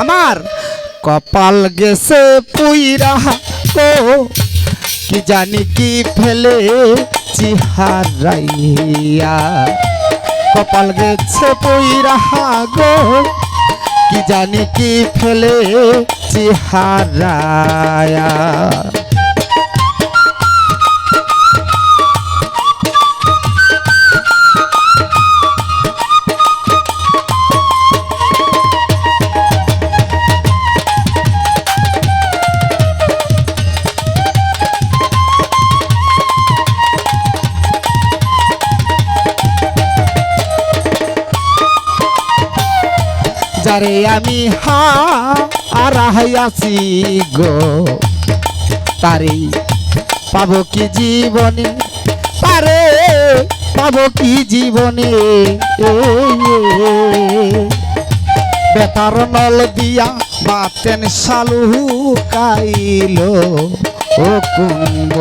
আমার কপাল গেছে পুইরা ও কি জানি কি ফেলে চিহারাইয়া কপাল গেছে পুইরা গো, কি জানি কি ফেলে চিহারায়া। যারে আমি হা আর আছি গো। তারে পাবো কি জীবনে? তারে পাবো কি জীবনে? বেতার নল দিয়া বাতেন সালু কাইলো ও কোন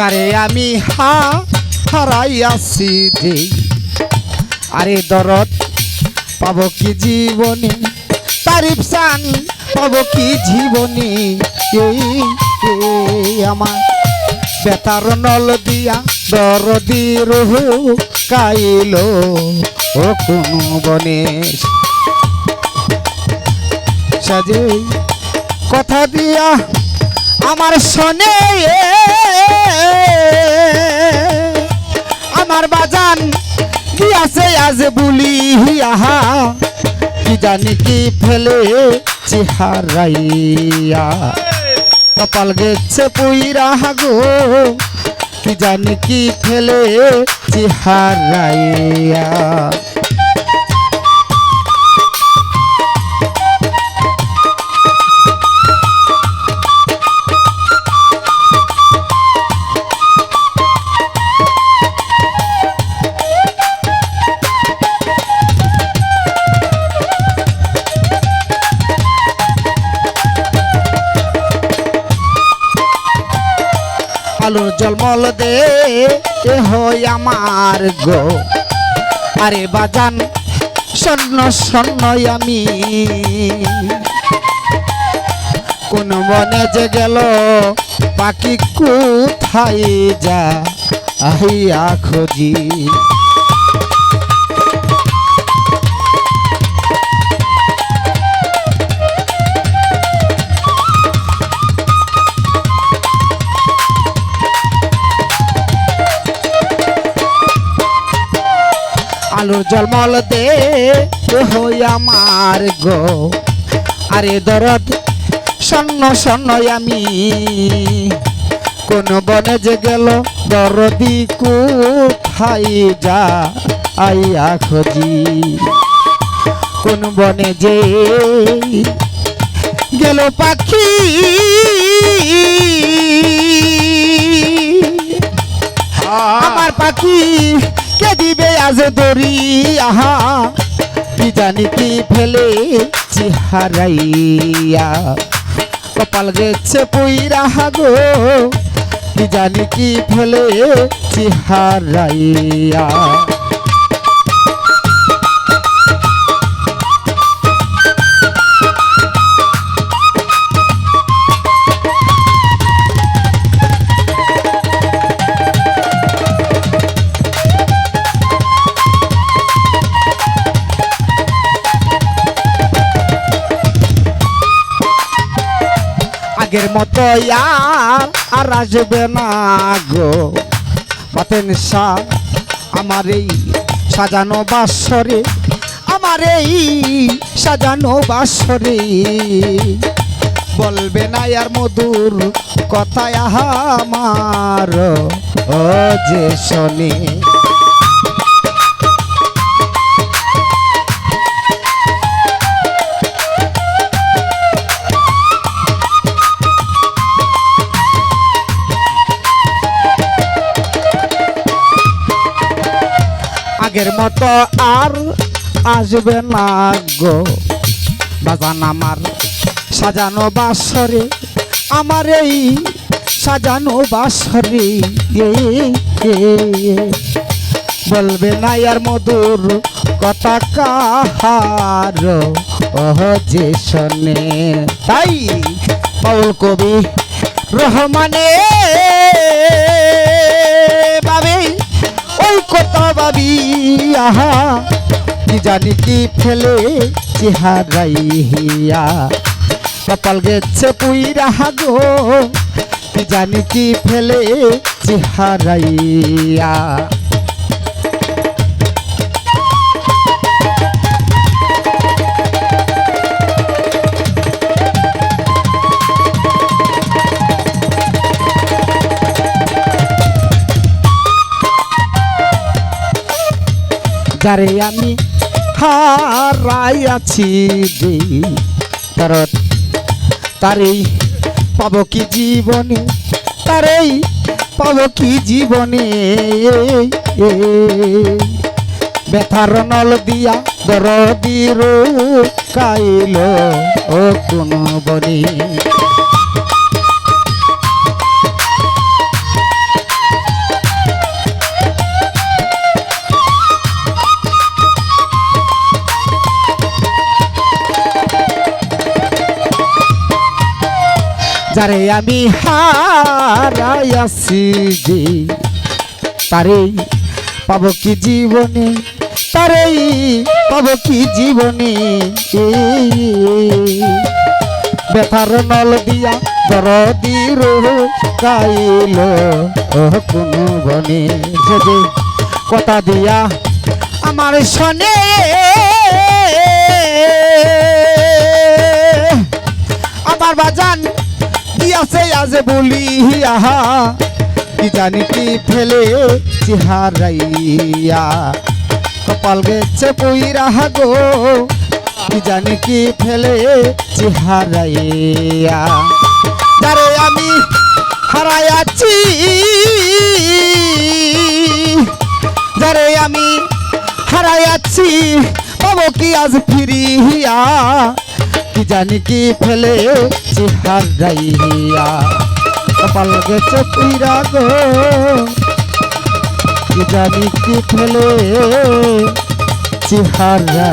যারে আমি হা হারাইয়াছি যে। আরে দরদ পাব কি জীবনে? তারিফ চান পাব কি জীবনে? এই আমার বেতার নল দিয়া দরদি রহু কাইল ও কোন বনে সাজে কথা দিয়া আমার সনে আমার বাজান কি আছে আজ বুলি আহা কি জানি কি ফেলে চেহারাইয়া। কপাল গেছে পুইরা গো কি জানি কি ফেলে চেহারাইয়া। আলুর জলমল দে হই আমার গো। আরে বাজান, স্বর্ণ স্বর্ণ আমি। কোন মনে যে গেল পাখি কোথায় যা, আহিয়া খোঁজি। জলমল দে আমার গো। আরে দরদ স্বর্ণ স্বর্ণ আমি। কোন বনে যে গেল দরদি কোথায় যা আইয়া খোঁজি। কোন বনে যে গেল পাখি। আমার পাখি আজ দরি আহা, কি জানি কি ফেলে চেহারাইয়া। কপাল গেছে পইরা গো, কি জানি কি ফেলে চেহারাইয়া। আগের মতো আর আসবে না গো। পাতেন আমার এই সাজানো বাসরে, আমার এই সাজানো বাসরে। বলবে না আর মধুর কথায় আমার। ও যে আগের মতো আর আসবে না গো। বাজান আমার, সাজানো বাসরে আমার এই সাজানো বাসরে। বলবে না আর মধুর কথা কাহার। যে শোনে। তাই বাউল কবি রহমানে বাবে ওই কথা ভাবি আহা, কি জানি কি ফেলে চেহারাইয়া কপাল গেছে পুইরা গো কি জানি কি ফেলে চেহারাইয়া যারে আমি হারাইয়াছি কারণ তারেই পাব কি জীবনে? তারেই পাব কি জীবনে? ব্যথার নল দিয়া দরদির কাইল ও কোন বনে। যারে আমি হারাইয়াছি যে তারেই পাব কি জীবনে? তারেই পাব কি জীবনে? ব্যথার নল দিয়া দরদির গাইল কোন বনে। সে কথা দিয়া আমার শনে। আমার বাজান দিয়াছে আজ বলি আহা কি জানি কি ফেলে চেহারাইয়া। কপাল গেছে পইরা গো, কি জানি কি ফেলে চেহারাইয়া। যারে আমি হারাইয়াছি, যারে আমি হারাইয়াছি, পাবো কি আজ ফিরিয়া? কি জানি কি ফেলে চেহারাইয়া কপাল গেছে পুইরা গো। কি জানি কি ফেলে চেহারাইয়া